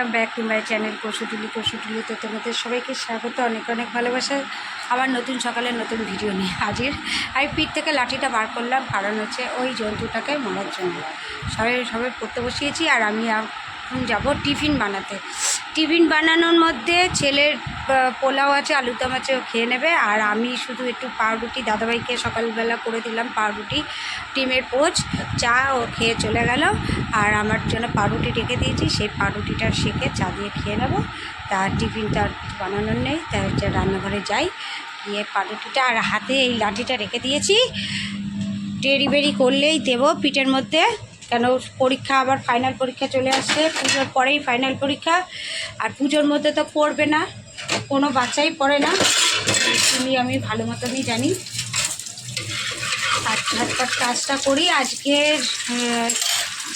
Welcome back to my channel কষুটুলি তো তোমাদের সবাইকে স্বাগত, অনেক অনেক ভালোবাসা। আবার নতুন সকালে নতুন ভিডিও নিয়ে হাজির। আমি পিঠ থেকে লাঠিটা বার করলাম, কারণ হচ্ছে ওই জন্তুটাকে মারার জন্য। সবাই সবাই পড়তে বসিয়েছি, আর আমি এখন যাব টিফিন বানাতে। টিফিন বানানোর মধ্যে ছেলের পোলাও আছে আলুদম আছে, ও খেয়ে নেবে। আর আমি শুধু একটু পাউরুটি দাদাভাইকে সকালবেলা করে দিলাম, পাউরুটি ডিমের পোচ, চা ও খেয়ে চলে গেল। আর আমার জন্য পাউরুটি রেখে দিয়েছি, সেই পাউরুটিটা শেখে চা দিয়ে খেয়ে নেব। তা টিফিনটা বানানোর নেই তাই হচ্ছে রান্নাঘরে যাই, গিয়ে পাউরুটিটা আর হাতে এই লাঠিটা রেখে দিয়েছি। ডেলিভারি করলেই দেবো পিঠের মধ্যে। কেন পরীক্ষা আবার ফাইনাল পরীক্ষা চলে আসছে? পুজোর পরেই ফাইনাল পরীক্ষা। আর পুজোর মধ্যে তো পড়বে না, কোনো বাচ্চাই পড়ে না। তুমি আমি ভালো মতনই জানি। আর ঝটপট কাজটা করি। আজকের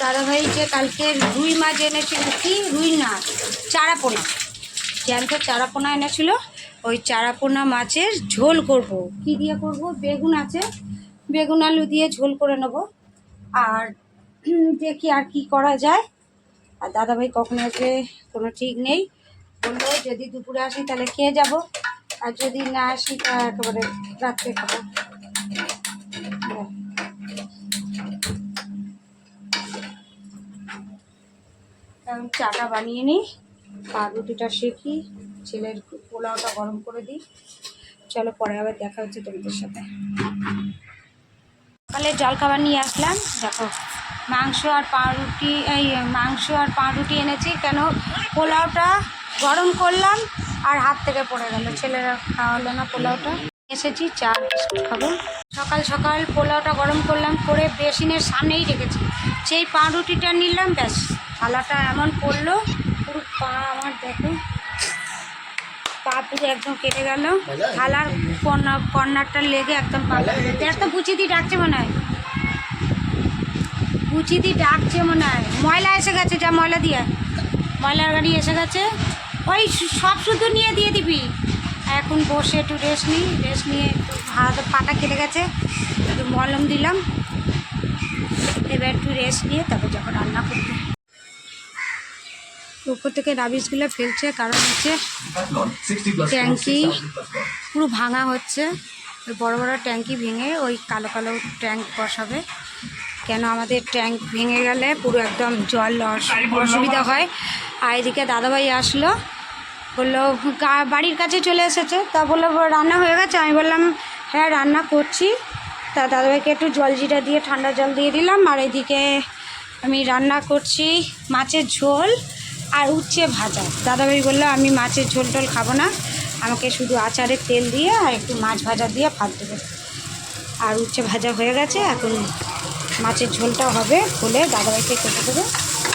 দাদাভাই যে কালকে রুই মাছ এনেছিল, কি? রুই না, চারাপোনা। জ্যান্ত চারাপোনা এনেছিল। ওই চারাপোনা মাছের ঝোল করব। কি দিয়ে করব? বেগুন আছে। বেগুন আলু দিয়ে ঝোল করে নেব। আর দেখি আর কি করা যায়। আর দাদাভাই কখন আসবে কোনো ঠিক নেই। বলল, যদি দুপুরে আসি তাহলে খেয়ে যাব। আর যদি না আসি, তা একেবারে রাত্রে খাব। এখন চাটা বানিয়ে নিই। পাউরুটিটা শেখি ছেলের পোলাওটা গরম করে দিই। চলো পরে আবার দেখা হচ্ছে তোমাদের সাথে। সকালে জলখাবার নিয়ে আসলাম। দেখো। মাংস আর পাউরুটি, এই, মাংস আর পাউরুটি এনেছি। কেন? পোলাওটা গরম করলাম আর হাত থেকে পড়ে গেল। ছেলেরা খাওয়ালো না পোলাওটা। এসেছি, চা, বিস্কুট খাব। সকাল সকাল পোলাওটা গরম করলাম, করে বেসিনের সামনেই রেখেছি। সেই পাউরুটিটা নিলাম, ব্যাস, থালাটা এমন পড়ল। পুরো পা আমার দেখো, পা পুরো একদম কেটে গেল। থালার কর্নার কর্নারটা লেগে একদম পা দেখ তো বুচিদি ডাকছে মনে হয়। বুচিদি ডাকছে মনে হয়। ময়লা এসে গেছে, যা ময়লা দিয়ে। ময়লার গাড়ি এসে গেছে। ওই সব শুধু নিয়ে দিয়ে দিবি। এখন বসে একটু রেস্ট নিই রেস্ট নিয়ে একটু হাত পাটা কেটে গেছে। একটু মলম দিলাম। এবার একটু রেস্ট নিয়ে তারপর যখন রান্না করতে উপর থেকে রাবিশগুলো ফেলছে, কারণ হচ্ছে ট্যাঙ্কি পুরো ভাঙা হচ্ছে। বড় বড় ট্যাঙ্কি ভেঙে ওই কালো কালো ট্যাঙ্ক বসাবে। কেন আমাদের ট্যাঙ্ক ভেঙে গেলে পুরো একদম জল অস- অসুবিধা হয়। আর এদিকে দাদাভাই আসলো, বলল বাড়ির কাছে চলে এসেছে। তা বলল রান্না হয়ে গেছে? আমি বললাম হ্যাঁ রান্না করছি। তা দাদাভাইকে একটু জল জিরা দিয়ে, ঠান্ডা জল দিয়ে দিলাম। আর এদিকে আমি রান্না করছি মাছের ঝোল আর উচ্ছে ভাজা। দাদাভাই বলল, আমি মাছের ঝোল টোল খাব না। আমাকে শুধু আচারের তেল দিয়ে আর একটু মাছ ভাজা দিয়ে ভাত দেবে। আর উচ্ছে ভাজা হয়ে গেছে। এখন মাছের ঝোলটা হবে হলে দাদাভাইকে কেটে দেবে।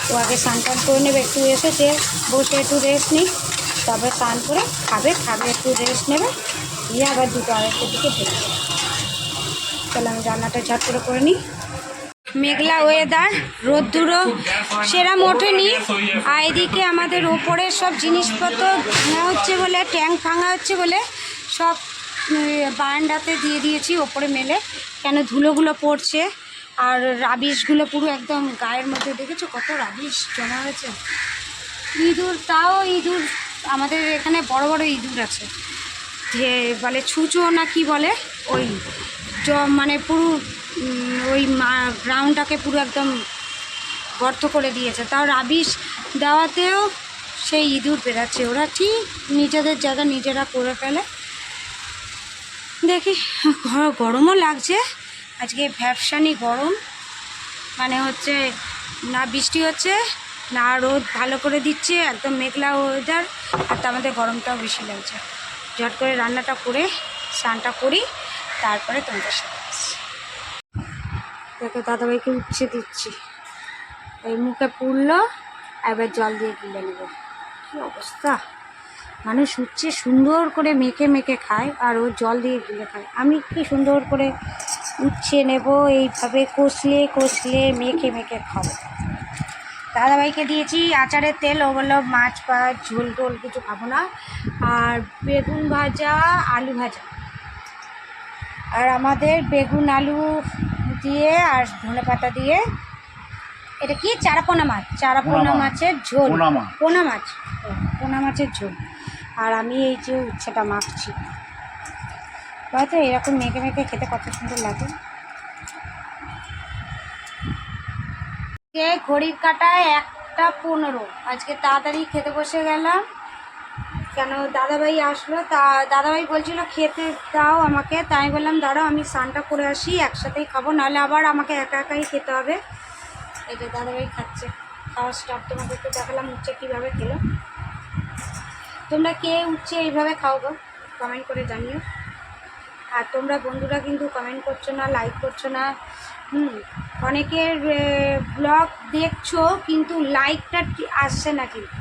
ও আগে স্নান টান করে নেবে একটু এসে এসেছে বসে একটু রেস্ট নিই তবে স্নান করে খাবে খাবে একটু রেস্ট নেবে নিয়ে আবার দুটো আড়াইটের দিকে বেরোবে তাহলে আমি রান্নাটা ঝট করে করে নিই। মেঘলা ওয়েদার রোদ্দুরও সেরাম ওঠেনি। আর এদিকে আমাদের ওপরে সব জিনিসপত্র ভাঙা হচ্ছে বলে ট্যাঙ্ক ভাঙা হচ্ছে বলে সব উম, বারান্দাতে দিয়ে দিয়েছি ওপরে মেলে। কেন ধুলোগুলো পড়ছে? আর রাবিশগুলো পুরো একদম গায়ের মধ্যে, দেখেছ কত রাবিশ জমা হয়েছে? ইঁদুর, তাও ইঁদুর, আমাদের এখানে বড় বড় ইঁদুর আছে। যে বলে ছুঁচো না কি বলে? ওই মানে পুরো ওই গ্রাউন্ডটাকে পুরো একদম গর্ত করে দিয়েছে। তাও রাবিশ দেওয়াতেও সেই ইঁদুর বেরাচ্ছে ওরা ঠিক নিজেদের জায়গা নিজেরা করে ফেলে। দেখি গরমও লাগছে। আজকে ভ্যাপসানি গরম। মানে হচ্ছে না বৃষ্টি হচ্ছে, না রোদ ভালো করে দিচ্ছে, একদম মেঘলা ওয়েদার আর তার মধ্যে গরমটাও বেশি লাগছে। ঝট করে রান্নাটা করে, স্নানটা করি, তারপরে তোমাদের সাথে। দেখো দাদাভাইকে উচ্ছে দিচ্ছি। এই মুখে পুড়লো, এবার জল দিয়ে গিলে নেবে। কী অবস্থা? মানুষ উচ্ছে সুন্দর করে মেখে মেখে খায় আর ও জল দিয়ে গিলে খায়। আমি কি সুন্দর করে উচ্ছে নেব এইভাবে কষলে কষলে মেখে মেখে খাব। দাদাভাইকে দিয়েছি আচারের তেল ও বলল মাছ বা ঝোল টোল কিছু খাব না। আর বেগুন ভাজা আলু ভাজা। আর আমাদের বেগুন আলু দিয়ে আর ধনে পাতা দিয়ে এটা কি? চারাপোনা মাছ চারাপোনা মাছের ঝোল। পোনা মাছ। পোনা মাছ ও, পোনা মাছের ঝোল। আর আমি এই যে উচ্ছেটা মাখছি। হয়তো এরকম মেখে মেখে খেতে কত সুন্দর লাগে। ঘড়ির কাটায় একটা পনেরো। আজকে তাড়াতাড়ি খেতে বসে গেলাম। কেন দাদাভাই আসলো? তা দাদাভাই বলছিল, খেতে দাও আমাকে। তাই বললাম, দাঁড়াও, আমি স্নানটা করে আসি, একসাথেই খাব। নাহলে আবার আমাকে একা একাই খেতে হবে। এই যে দাদাভাই খাচ্ছে। খাওয়ার স্টাফ তোমাদেরকে দেখালাম উচ্ছে কীভাবে খেলো। তোমরা কে উঠছে এইভাবে খাও গো? কমেন্ট করে জানিও। আর তোমরা বন্ধুরা কিন্তু কমেন্ট করছ না লাইক করছ না। হুম, অনেকের ব্লগ দেখছ কিন্তু লাইকটা আসছে না কিন্তু।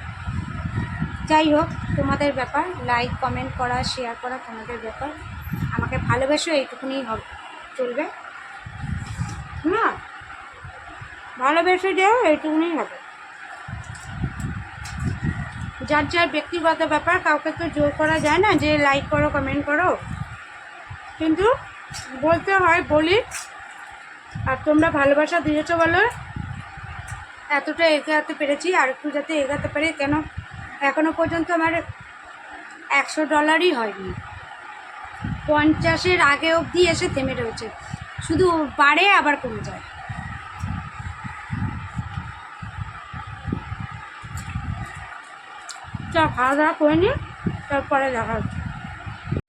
যাই হোক, তোমাদের ব্যাপার। লাইক কমেন্ট করা শেয়ার করা তোমাদের ব্যাপার। আমাকে ভালোবেসো, এইটুকুনি হবে, চলবে। না ভালোবেসে দেও এইটুকুনি হবে। যার যার ব্যক্তিগত ব্যাপার কাউকে তো জোর করা যায় না যে লাইক করো কমেন্ট করো। কিন্তু বলতে হয়, বলি, আর তোমরা ভালোবাসা দিয়েছ বলো এতটা এগাতে পেরেছি, আর একটু যাতে এগাতে পারি, কেন? এখনও পর্যন্ত আমার একশো ডলারই হয়নি। পঞ্চাশের আগে অবধি এসে থেমে রয়েছে। শুধু বাড়ে আবার কমে যায়। চল, খাওয়া দাওয়া করে নি, তারপরে দেখা হচ্ছে।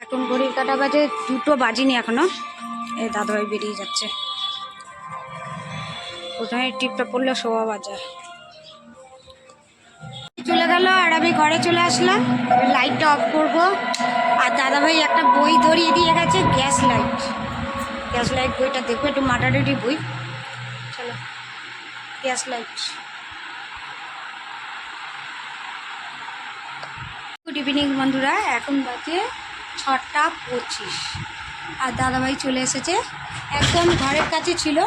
এখন ঘড়ির কাটা বাজে দুটো বাজিনি এখনও। এ দাদাভাই বেরিয়ে যাচ্ছে। ওখানে টিপটা পড়লে শোভা বাজায় চলে গেল আর আমি ঘরে চলে আসলাম। লাইটটা অফ করব। আর দাদাভাই একটা বই ধরিয়ে দিয়ে গেছে, গ্যাস লাইট। গ্যাস লাইট বইটা দেখব, একটু মাটাডারি বই। চলো, গ্যাস লাইট। ইভিনিং বন্ধুরা। এখন বাজে ছটা পঁচিশ। আর দাদাভাই চলে এসেছে। একদম ঘরের কাছে ছিল,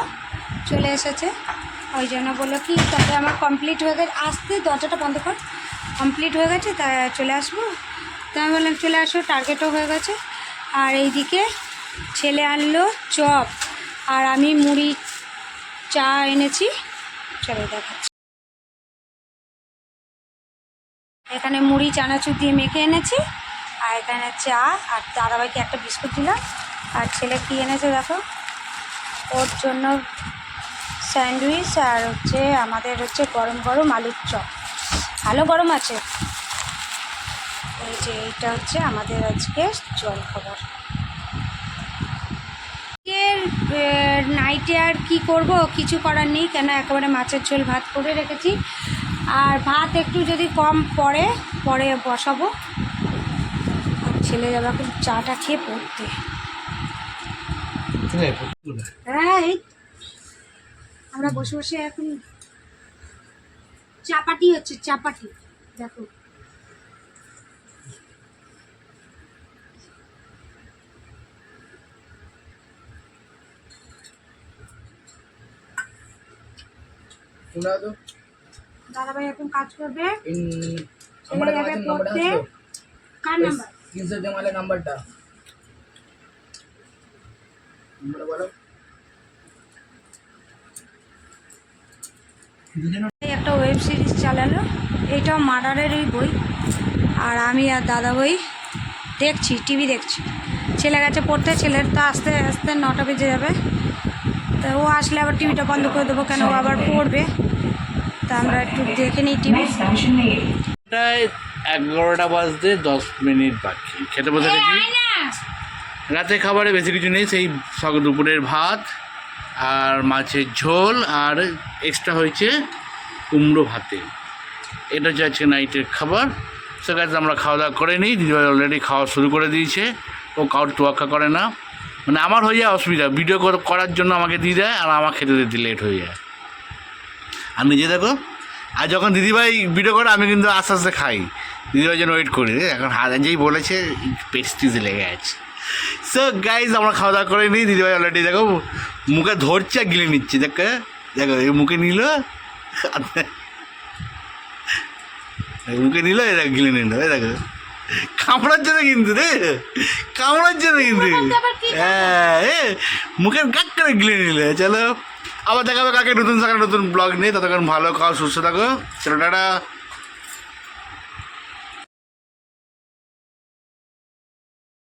চলে এসেছে। ওই জন্য বলল কি তবে আমার কমপ্লিট হয়ে গেছে। আসতে দরজাটা বন্ধ কর। কমপ্লিট হয়ে গেছে, তা চলে আসব। তা আমি বললাম, চলে আসো টার্গেটও হয়ে গেছে। আর এইদিকে ছেলে আনলো চপ। আর আমি মুড়ি, চা এনেছি। চলো দেখাচ্ছি। এখানে মুড়ি, চানাচুর দিয়ে মেখে এনেছি। আর এখানে চা আর দাদাভাইকে একটা বিস্কুট দিলাম। আর ছেলে কী এনেছে দেখো? ওর জন্য স্যান্ডউইচ আর হচ্ছে আমাদের হচ্ছে গরম গরম আলুর চপ। ভালো গরম আছে? এই যে এইটা হচ্ছে আমাদের আজকে জল খাবার নাইটে আর কি করব? কিছু করার নেই, কেন একেবারে মাছের ঝোল ভাত করে রেখেছি। আর ভাত একটু যদি কম পড়ে পরে বসাবো। আর ছেলে যাবে এখন চাটা খেয়ে পড়তে। হ্যাঁ এই আমরা বসে বসে এখন চাপাটি হচ্ছে চাপাটি। দেখো। তো দাদাভাই এখন কাজ করবে। ছেলে যাবে পড়তে। কার নাম্বার নাম্বারটা। বলো। একটা ওয়েব সিরিজ চালালো। এইটাও মার্ডারেরই বই। আর আমি আর দাদা বই দেখছি টিভি দেখছি। ছেলে গেছে পড়তে ছেলের তো আস্তে আস্তে নটা বেজে যাবে। তো ও আসলে আবার টিভিটা বন্ধ করে দেবো কেন? ও আবার পড়বে। তা আমরা একটু দেখে নিই টিভি। প্রায় এগারোটা বাজতে দশ মিনিট বাকি। খেতে বসে গেছি রাতে খাবারে বেশি কিছু নেই সেই সকাল দুপুরের ভাত আর মাছের ঝোল আর এক্সট্রা হয়েছে কুমড়ো ভাতে। এটা হচ্ছে আজকে নাইটের খাবার। সেখানে আমরা খাওয়া দাওয়া করে নিই। দিদিভাই অলরেডি খাওয়া শুরু করে দিয়েছে। ও কাউর তোয়াক্কা করে না। মানে আমার হয়ে যায় অসুবিধা। ভিডিও করার জন্য আমাকে দিয়ে দেয় আর আমার খেতে দিতে লেট হয়ে যায়। আর নিজে দেখো আর যখন দিদিভাই ভিডিও করে আমি কিন্তু আস্তে আস্তে খাই। দিদিভাই জন্য ওয়েট করি এখন হাত যেই বলেছে পেস্টিজ লেগে আছে। সো গাইজ আমরা খাওয়া দাওয়া করে নিই দিদিভাই অলরেডি দেখো মুখে ধরছে আর গিলে নিচ্ছে। দেখো দেখো এই মুখে নিল মুখে নিল এরা গিলে নিল এই দেখো। কামড়াচ্ছে না কিন্তু রে কামড়াচ্ছে না কিন্তু। হ্যাঁ এ, মুখের কাক করে গিলে নিলে চলো। আবার দেখাবে কাকে নতুন থাকা নতুন ব্লগ নিয়ে। ততক্ষণ ভালো খাও, সুস্থ থাকো। চলো, টাটা।